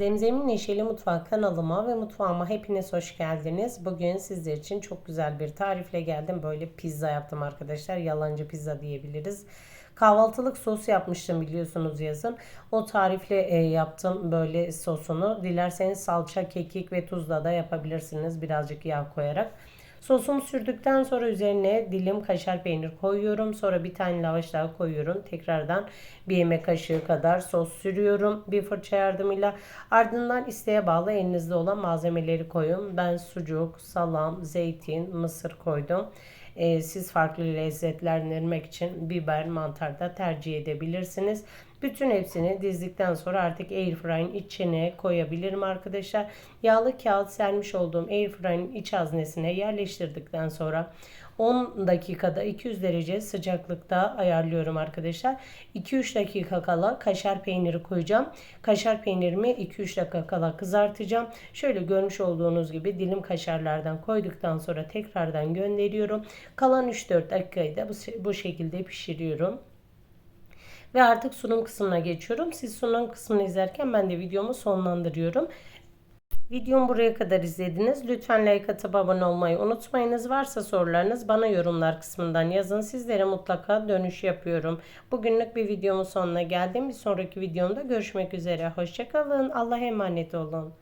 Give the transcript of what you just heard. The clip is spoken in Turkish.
Zemzem'in Neşeli Mutfak kanalıma ve mutfağıma hepiniz hoş geldiniz. Bugün sizler için çok güzel bir tarifle geldim. Böyle pizza yaptım arkadaşlar. Yalancı pizza diyebiliriz. Kahvaltılık sos yapmıştım biliyorsunuz yazın. O tarifle e, yaptım böyle sosunu. Dilerseniz salça, kekik ve tuzla da yapabilirsiniz. Birazcık yağ koyarak. Sosumu sürdükten sonra üzerine dilim kaşar peynir koyuyorum. Sonra bir tane lavaş daha koyuyorum. Tekrardan bir yemek kaşığı kadar sos sürüyorum bir fırça yardımıyla. Ardından isteğe bağlı elinizde olan malzemeleri koyun. Ben sucuk, salam, zeytin, mısır koydum. Ee, siz farklı lezzetlendirmek için biber, mantar da tercih edebilirsiniz. Bütün hepsini dizdikten sonra artık airfryer'in içine koyabilirim arkadaşlar. Yağlı kağıt sermiş olduğum airfryer'in iç haznesine yerleştirdikten sonra 10 dakikada 200 derece sıcaklıkta ayarlıyorum arkadaşlar. 2-3 dakika kala kaşar peyniri koyacağım. Kaşar peynirimi 2-3 dakika kala kızartacağım. Şöyle görmüş olduğunuz gibi dilim kaşarlardan koyduktan sonra tekrardan gönderiyorum. Kalan 3-4 dakikayı da bu, şekilde pişiriyorum. Ve artık sunum kısmına geçiyorum. Siz sunum kısmını izlerken ben de videomu sonlandırıyorum. Videomu buraya kadar izlediniz. Lütfen like atıp abone olmayı unutmayınız. Varsa sorularınız bana yorumlar kısmından yazın. Sizlere mutlaka dönüş yapıyorum. Bugünlük bir videomun sonuna geldim. Bir sonraki videomda görüşmek üzere. Hoşçakalın. Allah'a emanet olun.